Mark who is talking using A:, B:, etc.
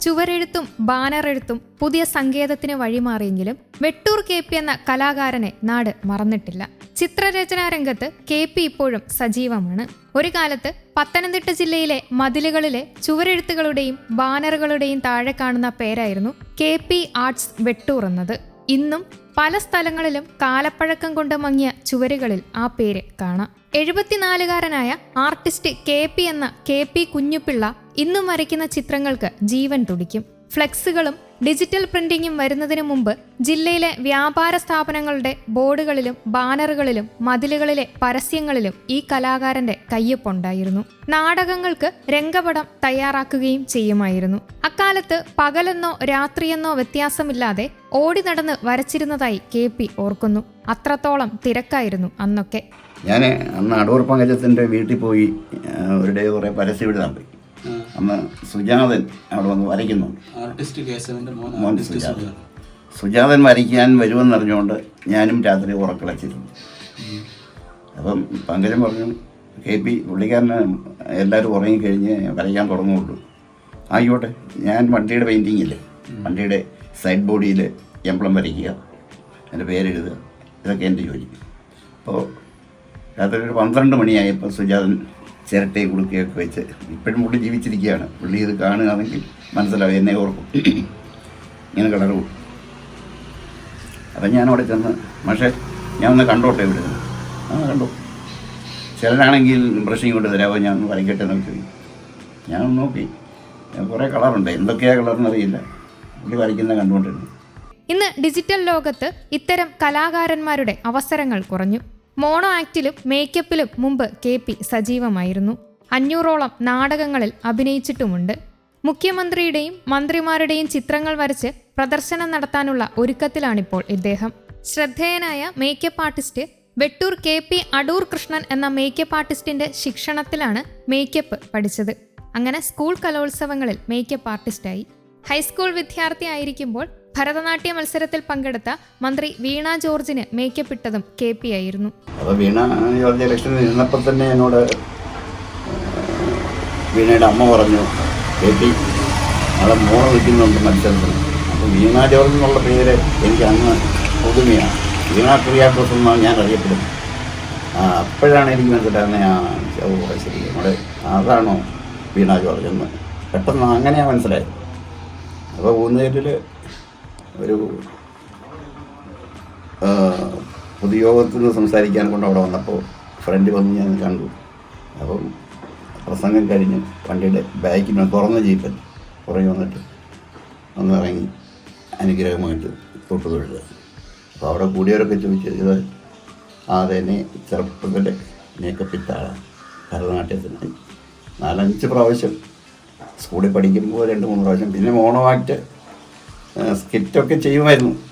A: ചുവരെഴുത്തും ബാനറെഴുത്തും പുതിയ സങ്കേതത്തിന് വഴിമാറിയെങ്കിലും വെട്ടൂർ കെ പി എന്ന കലാകാരനെ നാട് മറന്നിട്ടില്ല. ചിത്രരചനാ രംഗത്ത് കെ പി ഇപ്പോഴും സജീവമാണ്. ഒരു കാലത്ത് പത്തനംതിട്ട ജില്ലയിലെ മതിലുകളിലെ ചുവരെഴുത്തുകളുടെയും ബാനറുകളുടെയും താഴെ കാണുന്ന പേരായിരുന്നു കെ പി ആർട്സ് വെട്ടൂർ എന്നത്. ഇന്നും പല സ്ഥലങ്ങളിലും കാലപ്പഴക്കം കൊണ്ട് മങ്ങിയ ചുവരുകളിൽ ആ പേര് കാണാം. എഴുപത്തിനാലുകാരനായ ആർട്ടിസ്റ്റ് കെ പി എന്ന കെ പി കുഞ്ഞുപിള്ള ഇന്നും വരയ്ക്കുന്ന ചിത്രങ്ങൾക്ക് ജീവൻ തുടിക്കും. ഫ്ലെക്സുകളും ഡിജിറ്റൽ പ്രിന്റിംഗും വരുന്നതിന് മുമ്പ് ജില്ലയിലെ വ്യാപാര സ്ഥാപനങ്ങളുടെ ബോർഡുകളിലും ബാനറുകളിലും മതിലുകളിലെ പരസ്യങ്ങളിലും ഈ കലാകാരന്റെ കയ്യൊപ്പുണ്ടായിരുന്നു. നാടകങ്ങൾക്ക് രംഗപടം തയ്യാറാക്കുകയും ചെയ്യുമായിരുന്നു. അക്കാലത്ത് പകലെന്നോ രാത്രിയെന്നോ വ്യത്യാസമില്ലാതെ ഓടി നടന്ന് വരച്ചിരുന്നതായി കെ പി ഓർക്കുന്നു. അത്രത്തോളം തിരക്കായിരുന്നു അന്നൊക്കെ.
B: ഞാൻ അന്ന് അടൂർ പങ്കജത്തിന്റെ വീട്ടിൽ പോയി ഒരു ഡേ കുറേ പരസ്യം ഇടാൻ പോയി അന്ന് സുജാതൻ അവിടെ വന്ന് വരയ്ക്കുന്നുണ്ട്
C: ആർട്ടിസ്റ്റ് മോൻ
B: സുജാതൻ. വരയ്ക്കാൻ വരുമെന്ന് അറിഞ്ഞുകൊണ്ട് ഞാനും രാത്രി ഉറക്കളച്ചിരുന്നു അപ്പം പങ്കജം പറഞ്ഞു കെ പി പുള്ളിക്കാരന് എല്ലാവരും ഉറങ്ങിക്കഴിഞ്ഞ് വരയ്ക്കാൻ തുടങ്ങുള്ളൂ ആയിക്കോട്ടെ ഞാൻ വണ്ടിയുടെ പെയിന്റിങ് ഇല്ലേ? വണ്ടിയുടെ സൈഡ് ബോഡിയിൽ എംപ്ലം വരയ്ക്കുക എന്റെ പേരെഴുതുക ഇതൊക്കെ എന്റെ ജോലി. അപ്പോൾ രാത്രി ഒരു പന്ത്രണ്ട് മണിയായപ്പോൾ സുജാതൻ ചിരട്ടയെ കുടുക്കുകയൊക്കെ വെച്ച് ഇപ്പോഴും പുള്ളി ജീവിച്ചിരിക്കുകയാണ്. പുള്ളി ഇത് കാണുകയാണെങ്കിൽ മനസ്സിലാവും എന്നെ ഓർക്കും. ഇങ്ങനെ കിടറും അപ്പം ഞാനവിടെ ചെന്ന് പക്ഷേ ഞാൻ ഒന്ന് കണ്ടോട്ടെ ഇവിടെ? ആ കണ്ടു. ചിലരാണെങ്കിൽ ബ്രഷിങ് കൊണ്ട് തരാമോ ഞാൻ ഒന്ന് വരയ്ക്കട്ടെ ചോദിക്കും. ഞാൻ നോക്കി. കുറേ കളറുണ്ട്. എന്തൊക്കെയാണ് കളറെന്നറിയില്ല പുള്ളി വരയ്ക്കുന്ന കണ്ടുകൊണ്ടിരുന്നു.
A: ഇന്ന് ഡിജിറ്റൽ ലോകത്ത് ഇത്തരം കലാകാരന്മാരുടെ അവസരങ്ങൾ കുറഞ്ഞു. മോണോ ആക്ടിലും മേക്കപ്പിലും മുമ്പ് കെ പി സജീവമായിരുന്നു. അഞ്ഞൂറോളം നാടകങ്ങളിൽ അഭിനയിച്ചിട്ടുമുണ്ട്. മുഖ്യമന്ത്രിയുടെയും മന്ത്രിമാരുടെയും ചിത്രങ്ങൾ വരച്ച് പ്രദർശനം നടത്താനുള്ള ഒരുക്കത്തിലാണിപ്പോൾ ഇദ്ദേഹം. ശ്രദ്ധേയനായ makeup artist Vettoor K P Adoor Krishnan എന്ന മേക്കപ്പ് ആർട്ടിസ്റ്റിന്റെ ശിക്ഷണത്തിലാണ് മേക്കപ്പ് പഠിച്ചത്. അങ്ങനെ സ്കൂൾ കലോത്സവങ്ങളിൽ മേക്കപ്പ് ആർട്ടിസ്റ്റായി. ഹൈസ്കൂൾ വിദ്യാർത്ഥി ആയിരിക്കുമ്പോൾ ഭരതനാട്യ മത്സരത്തിൽ പങ്കെടുത്ത മന്ത്രി വീണ ജോർജിന് മേക്കപ്പെട്ടതും കെ പി ആയിരുന്നു.
B: വീണയുടെ അമ്മ പറഞ്ഞു കേട്ടി അവിടെ മോൾ മത്സരത്തിൽ. അപ്പോൾ വീണ ജോർജ് എന്നുള്ള പേര് എനിക്ക് അന്ന് പുതുമയാണ്. വീണ കുറിയാക്കോസ് എന്നാണ് ഞാൻ അറിയപ്പെടുന്നത്. അപ്പോഴാണ് എനിക്ക് മനസ്സിലാകുന്നത് ആ ഓ ശരി നമ്മുടെ അതാണോ വീണ ജോർജ് എന്ന്. പെട്ടെന്ന് അങ്ങനെയാണ് മനസ്സിലായത്. അപ്പോൾ ഊന്നേറ്റിൽ ഒരു പൊതുയോഗത്തിൽ നിന്ന് സംസാരിക്കാൻ കൊണ്ട് അവിടെ വന്നപ്പോൾ ഫ്രണ്ട് വന്ന് ഞാൻ കണ്ടു. അപ്പം പ്രസംഗം കഴിഞ്ഞ് വണ്ടിയുടെ ബാക്കിന് തുറന്ന ജീപ്പൻ പുറകെ വന്നിട്ട് ഒന്ന് ഇറങ്ങി അനുഗ്രഹമായിട്ട് തൊട്ട് തൊഴുത് അപ്പോൾ അവിടെ കൂടിയവരൊക്കെ ചോദിച്ചു ഇത് ആ അതെന്നെ ചെറുപ്പത്തിന്റെ മേക്കപ്പ് ഇട്ടാളാണ് ഭരതനാട്യത്തിന് നാലഞ്ച് പ്രാവശ്യം സ്കൂളിൽ പഠിക്കുമ്പോൾ രണ്ട് മൂന്ന് പ്രാവശ്യം പിന്നെ മോണോ ആക്ട് സ്കിറ്റൊക്കെ ചെയ്യുമായിരുന്നു.